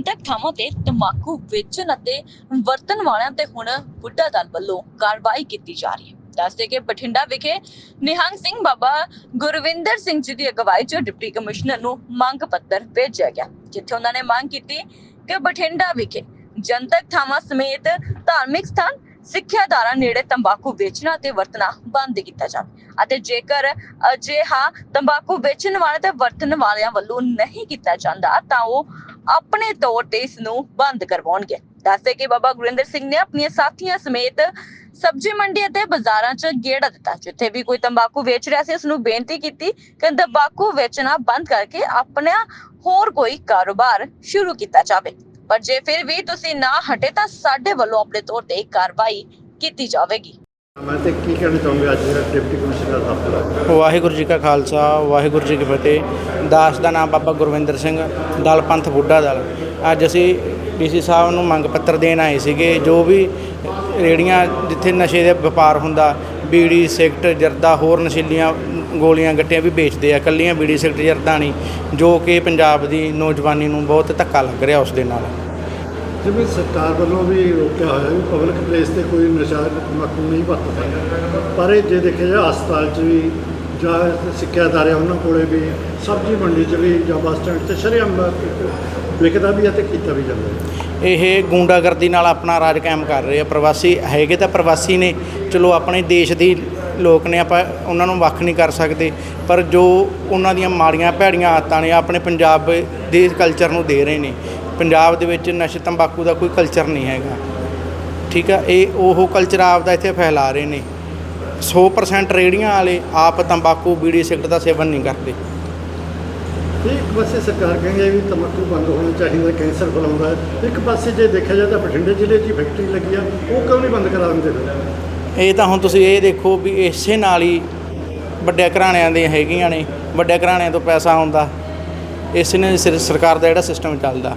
ਜਨਤਕ ਥਾਵਾਂ ਤੇ ਤੰਬਾਕੂ ਵੇਚਣ ਅਤੇ ਵਰਤਣ ਵਾਲਿਆਂ ਤੇ ਹੁਣ ਬੁੱਢਾ ਦਲ ਵੱਲੋਂ ਕਾਰਵਾਈ ਕੀਤੀ ਜਾ ਰਹੀ ਹੈ। ਦੱਸਦੇ ਕਿ ਬਠਿੰਡਾ ਵਿਖੇ ਨਿਹੰਗ ਸਿੰਘ ਬਾਬਾ ਗੁਰਵਿੰਦਰ ਸਿੰਘ ਜੀ ਦੀ ਅਗਵਾਈ 'ਚ ਡਿਪਟੀ ਕਮਿਸ਼ਨਰ ਨੂੰ ਮੰਗ ਪੱਤਰ ਭੇਜਿਆ ਗਿਆ, ਜਿੱਥੇ ਉਹਨਾਂ ਨੇ ਮੰਗ ਕੀਤੀ ਕਿ ਬਠਿੰਡਾ ਵਿਖੇ ਜਨਤਕ ਥਾਵਾਂ ਸਮੇਤ ਧਾਰਮਿਕ ਸਥਾਨ, ਸਿੱਖਿਆਦਾਰਾਂ ਨੇੜੇ ਤੰਬਾਕੂ ਵੇਚਣਾ ਤੇ ਵਰਤਣਾ ਬੰਦ ਕੀਤਾ ਜਾਵੇ ਅਤੇ ਜੇਕਰ ਅਜਿਹਾ ਤੰਬਾਕੂ ਵੇਚਣ ਵਾਲੇ ਤੇ ਵਰਤਣ ਵਾਲਿਆਂ ਵੱਲੋਂ ਨਹੀਂ ਕੀਤਾ ਜਾਂਦਾ ਤਾਂ ਉਹ ਆਪਣੇ ਤੌਰ ਤੇ ਇਸ ਨੂੰ ਬੰਦ ਕਰਵਾਉਣਗੇ। ਦੱਸਦੇ ਕਿ ਬਾਬਾ ਗੁਰਿੰਦਰ ਸਿੰਘ ਨੇ ਆਪਣੀਆਂ ਸਾਥੀਆਂ ਸਮੇਤ ਸਬਜ਼ੀ ਮੰਡੀ ਅਤੇ ਬਾਜ਼ਾਰਾਂ 'ਚ ਗੇੜਾ ਦਿੱਤਾ, ਜਿੱਥੇ ਵੀ ਕੋਈ ਤੰਬਾਕੂ ਵੇਚ ਰਿਹਾ ਸੀ ਉਸ ਨੂੰ ਬੇਨਤੀ ਕੀਤੀ ਕਿ ਤੰਬਾਕੂ ਵੇਚਣਾ ਬੰਦ ਕਰਕੇ ਆਪਣਾ ਹੋਰ ਕੋਈ ਕਾਰੋਬਾਰ ਸ਼ੁਰੂ ਕੀਤਾ ਜਾਵੇ। ਪਰ ਜੇ ਫਿਰ ਵੀ ਤੁਸੀਂ ਨਾ ਹਟੇ ਤਾਂ ਸਾਡੇ ਵੱਲੋਂ ਆਪਣੇ ਤੌਰ ਤੇ ਕਾਰਵਾਈ ਕੀਤੀ ਜਾਵੇਗੀ। ਮੈਂ ਤੇ ਕੀ ਕਹਿਣਾ ਚਾਹੂੰਗਾ ਅੱਜ ਜਿਹੜਾ ਡਿਪਟੀ ਕਮਿਸ਼ਨਰ ਦਾ ਵਾਹਿਗੁਰੂ ਜੀ ਕਾ ਖਾਲਸਾ, ਵਾਹਿਗੁਰੂ ਜੀ ਕੀ ਫਤਿਹ। ਦਾਸ ਦਾ ਨਾਮ ਬਾਬਾ ਗੁਰਵਿੰਦਰ ਸਿੰਘ, ਦਲ ਪੰਥ ਬੁੱਢਾ ਦਲ। ਅੱਜ ਅਸੀਂ ਡੀਸੀ ਸਾਹਿਬ ਨੂੰ ਮੰਗ ਪੱਤਰ ਦੇਣ ਆਏ ਸੀਗੇ, ਜੋ ਵੀ ਰੇੜੀਆਂ ਜਿੱਥੇ ਨਸ਼ੇ ਦਾ ਵਪਾਰ ਹੁੰਦਾ, ਬੀੜੀ, ਸਿਗਰਟ, ਜਰਦਾ, ਹੋਰ ਨਸ਼ੀਲੀਆਂ ਗੋਲੀਆਂ, ਗੱਟੀਆਂ ਵੀ ਵੇਚਦੇ ਆ ਕੱਲੀਆਂ ਬੀੜੀ, ਸਿਗਰਟ, ਜਰਦਾ ਨਹੀਂ, ਜੋ ਕਿ ਪੰਜਾਬ ਦੀ ਨੌਜਵਾਨੀ ਨੂੰ ਬਹੁਤ ਧੱਕਾ ਲੱਗ ਰਿਹਾ ਉਸ ਦੇ ਨਾਲ। ਜਿਵੇਂ ਸਰਕਾਰ ਵੱਲੋਂ ਵੀ ਰੋਕਿਆ ਹੋਇਆ ਵੀ ਪਬਲਿਕ ਪਲੇਸ ਤੇ ਕੋਈ ਨਸ਼ਾ ਤੰਬਾਕੂ ਨਹੀਂ ਵਰਤ ਸਕਦਾ। ਪਰ ਇਹ ਜੇ ਦੇਖਿਆ ਜਾਏ, ਹਸਪਤਾਲ 'ਚ ਵੀ ਜਾਂ ਸਿੱਖਿਆ ਅਦਾਰੇ ਉਹਨਾਂ ਕੋਲੇ ਵੀ ਸਬਜ਼ੀ ਮੰਡੀ 'ਚ ਵੀ ਜਾਂ ਬੱਸ ਸਟੈਂਡ ਤੇ ਸ਼ਰੇਆਮ ਵਿਕਦਾ ਵੀ ਹੈ ਤੇ ਕੀਤਾ ਵੀ ਜਾਂਦਾ। ਇਹ ਗੁੰਡਾਗਰਦੀ ਨਾਲ ਆਪਣਾ ਰਾਜ ਕਾਇਮ ਕਰ ਰਹੇ ਆ ਪ੍ਰਵਾਸੀ। ਹੈਗੇ ਤਾਂ ਪ੍ਰਵਾਸੀ ਨੇ। ਚਲੋ, ਆਪਣੇ ਦੇਸ਼ ਦੀ ਲੋਕ ਨੇ, ਆਪਾਂ ਉਹਨਾਂ ਨੂੰ ਵੱਖ ਨਹੀਂ ਕਰ ਸਕਦੇ। ਪਰ ਜੋ ਉਹਨਾਂ ਦੀਆਂ ਮਾੜੀਆਂ ਭੈੜੀਆਂ ਆਦਤਾਂ ਨੇ, ਆਪਣੇ ਪੰਜਾਬ ਦੇ ਕਲਚਰ ਨੂੰ ਦੇ ਰਹੇ ਨੇ। ਪੰਜਾਬ ਦੇ ਵਿੱਚ ਨਸ਼ੇ ਤੰਬਾਕੂ ਦਾ ਕੋਈ ਕਲਚਰ ਨਹੀਂ ਹੈਗਾ। ਠੀਕ ਆ? ਇਹ ਉਹ ਕਲਚਰ ਆਪ ਦਾ ਇੱਥੇ ਫੈਲਾ ਰਹੇ ਨੇ। 100% ਰੇੜੀਆਂ ਵਾਲੇ ਆਪ ਤੰਬਾਕੂ ਬੀੜੀ ਸਿਗਰਟ ਦਾ ਸੇਵਨ ਨਹੀਂ ਕਰਦੇ। ਇੱਕ ਪਾਸੇ ਸਰਕਾਰ ਕਹਿੰਦੀ ਹੈ ਵੀ ਤੰਬਾਕੂ ਬੰਦ ਹੋਣਾ ਚਾਹੀਦਾ ਕੈਂਸਰ ਫੈਲਾਉਂਦਾ ਹੈ। ਇੱਕ ਪਾਸੇ ਜੇ ਦੇਖਿਆ ਜਾਏ ਤਾਂ ਬਠਿੰਡੇ ਜ਼ਿਲ੍ਹੇ 'ਚ ਹੀ ਫੈਕਟਰੀ ਲੱਗੀ ਆ ਉਹ ਕਿਉਂ ਨਹੀਂ ਬੰਦ ਕਰਾ ਦਿੰਦੇ ਫਿਰ? ਇਹ ਤਾਂ ਹੁਣ ਤੁਸੀਂ ਇਹ ਦੇਖੋ ਵੀ ਇਸੇ ਨਾਲ ਹੀ ਵੱਡੇ ਘਰਾਣਿਆਂ ਦੇ ਹੈਗੀਆਂ ਨੇ। ਵੱਡੇ ਘਰਾਣਿਆਂ ਤੋਂ ਪੈਸਾ ਆਉਂਦਾ। ਇਸ ਨੇ ਸਿਰ- ਸਰਕਾਰ ਦਾ ਜਿਹੜਾ ਸਿਸਟਮ ਚੱਲਦਾ।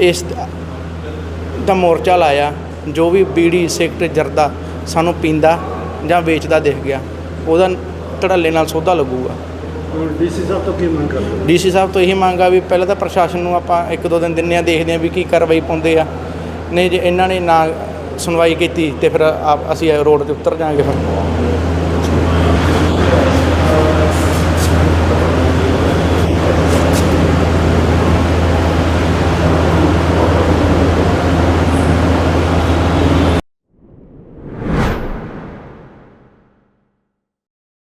ਇਸ ਦਾ ਮੋਰਚਾ ਲਾਇਆ ਜੋ ਵੀ ਬੀੜੀ ਸਿਗਰਟ ਜਰਦਾ ਸਾਨੂੰ ਪੀਂਦਾ ਜਾਂ ਵੇਚਦਾ ਦਿਖ ਗਿਆ ਉਹਦਾ ਧੜੱਲੇ ਨਾਲ ਸੌਦਾ ਲੱਗੂਗਾ। ਡੀਸੀ ਸਾਹਿਬ ਤੋਂ ਕੀ ਮੰਗ ਕਰਦੇ? ਡੀਸੀ ਸਾਹਿਬ ਤੋਂ ਇਹੀ ਮੰਗ ਆ ਵੀ ਪਹਿਲਾਂ ਤਾਂ ਪ੍ਰਸ਼ਾਸਨ ਨੂੰ ਆਪਾਂ ਇੱਕ ਦੋ ਦਿਨ ਦਿੰਦੇ ਆ ਦੇਖਦੇ ਆ ਵੀ ਕੀ ਕਾਰਵਾਈ ਪਾਉਂਦੇ ਆ। ਨਹੀਂ ਜੇ ਇਹਨਾਂ ਨੇ ਨਾ ਸੁਣਵਾਈ ਕੀਤੀ ਤੇ ਫਿਰ ਆਪ- ਅਸੀਂ ਰੋਡ ਤੇ ਉਤਰ ਜਾਾਂਗੇ ਫਿਰ।